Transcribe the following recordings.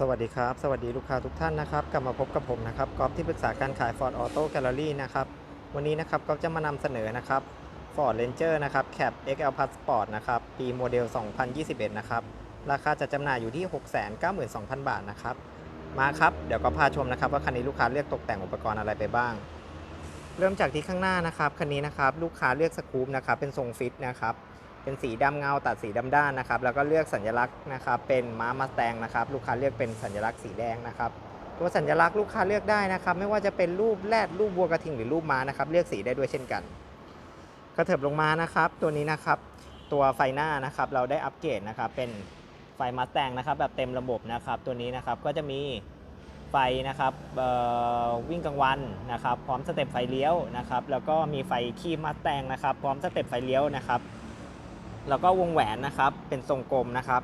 สวัสดีครับ สวัสดีลูกค้าทุกท่านนะครับ กลับมาพบกับผมนะครับกอฟที่ปรึกษาการขาย Ford Auto Gallery นะครับ วันนี้นะครับก๊อฟจะมานำเสนอนะครับ Ford Ranger นะครับ Cab XL Plus Sport นะครับ ปีโมเดล 2021 นะครับ ราคาจะจำหน่ายอยู่ที่ 692,000 บาทนะครับ มาครับ เดี๋ยวก็พาชมนะครับ ว่าคันนี้ลูกค้าเลือกตกแต่งอุปกรณ์อะไรไปบ้าง เริ่มจากที่ข้างหน้านะครับ คันนี้นะครับ ลูกค้าเลือกสกู๊ปนะครับ เป็นทรงฟิตนะครับ เป็นสีดำเงาตัดสีดำด้านนะครับ แล้วก็เลือกสัญลักษณ์นะครับ เป็นม้ามาแตงนะครับ ลูกค้าเลือกเป็นสัญลักษณ์สีแดงนะครับ ตัวสัญลักษณ์ลูกค้าเลือกได้นะครับ ไม่ว่าจะเป็นรูปแรดรูปวัวกระทิงหรือรูปม้านะครับ เลือกสีได้ด้วยเช่นกัน กระเถิบลงมานะครับ ตัวนี้นะครับ ตัวไฟหน้านะครับ เราได้อัปเกรดนะครับ เป็นไฟมาแตงนะครับ แบบเต็มระบบนะครับ ตัวนี้นะครับก็จะมีไฟนะครับวิ่งกลางวันนะครับ พร้อมสเต็ปไฟเลี้ยวนะครับ แล้วก็มีไฟคีบมาแตงนะครับ พร้อมสเต็ปไฟเลี้ยวนะครับ แล้วก็วงแหวนนะครับเป็นทรงกลมนะครับ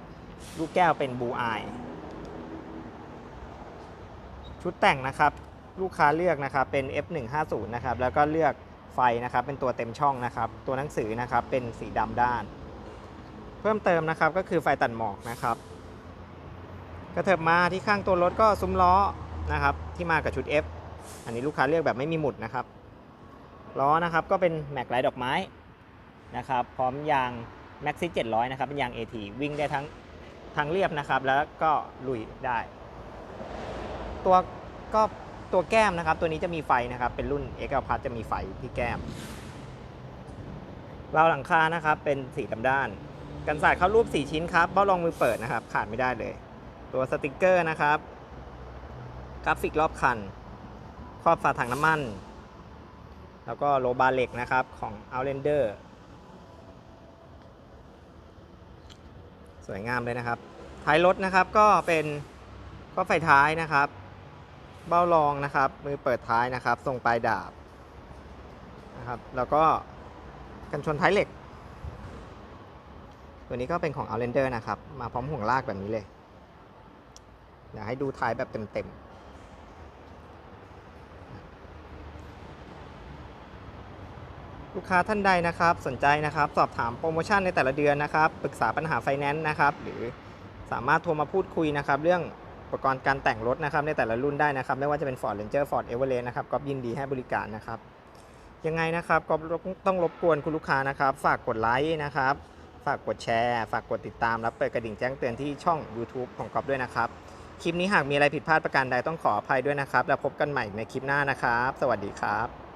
ลูกแก้วเป็นบูอายชุดแต่งนะครับลูกค้าเลือกนะครับเป็น F150 นะครับแล้วก็เลือกไฟนะครับเป็นตัวเต็มช่องนะครับ ตัวหนังสือนะครับเป็นสีดำด้าน เพิ่มเติมนะครับก็คือไฟตัดหมอกนะครับ กระเถิบมาที่ข้างตัวรถก็ซุ้มล้อนะครับที่มากับชุด F อันนี้ลูกค้าเลือกแบบไม่มีหมุดนะครับล้อนะครับก็เป็นแม็กไลท์ดอกไม้นะครับ พร้อมยาง Max 700 นะครับ เป็นยาง AT วิ่งได้ทั้งทางเรียบนะครับ แล้วก็ลุยได้ ตัวก็ตัวแก้มนะครับ ตัวนี้จะมีไฟนะครับ เป็นรุ่น x l p l u s จะมีไฟที่แก้มราวหลังคานะครับ เป็นสีดำด้าน กันสาดเข้ารูป 4 ชิ้นครับเบ้ารองมือเปิดนะครับ ขาดไม่ได้เลย ตัวสติกเกอร์นะครับ กราฟิกรอบคัน ครอบฝาถังน้ำมัน แล้วก็โลบาร์เหล็กนะครับของ Outlander สวยงามเลยนะครับ ท้ายรถนะครับก็เป็นก็ไฟท้ายนะครับ เบ้ารองนะครับ มือเปิดท้ายนะครับ ทรงปลายดาบนะครับ แล้วก็กันชนท้ายเหล็ก ตัวนี้ก็เป็นของ Outlander นะครับ มาพร้อมห่วงลากแบบนี้เลย อยากให้ดูท้ายแบบเต็มๆ ลูกค้าท่านใดนะครับ สนใจนะครับ สอบถามโปรโมชั่นในแต่ละเดือนนะครับ ปรึกษาปัญหาไฟแนนซ์นะครับ หรือสามารถโทรมาพูดคุยนะครับ เรื่องอุปกรณ์การแต่งรถนะครับ ในแต่ละรุ่นได้นะครับ ไม่ว่าจะเป็น Ford Ranger Ford Everest นะครับก็ยินดีให้บริการนะครับ ยังไงนะครับก็ต้องรบกวนคุณลูกค้านะครับ ฝากกดไลค์นะครับ ฝากกดแชร์ ฝากกดติดตามและเปิดกระดิ่งแจ้งเตือนที่ช่อง YouTube ของก๊อฟด้วยนะครับ คลิปนี้หากมีอะไรผิดพลาดประการใดต้องขออภัยด้วยนะครับ แล้วพบกันใหม่ในคลิปหน้านะครับ สวัสดีครับ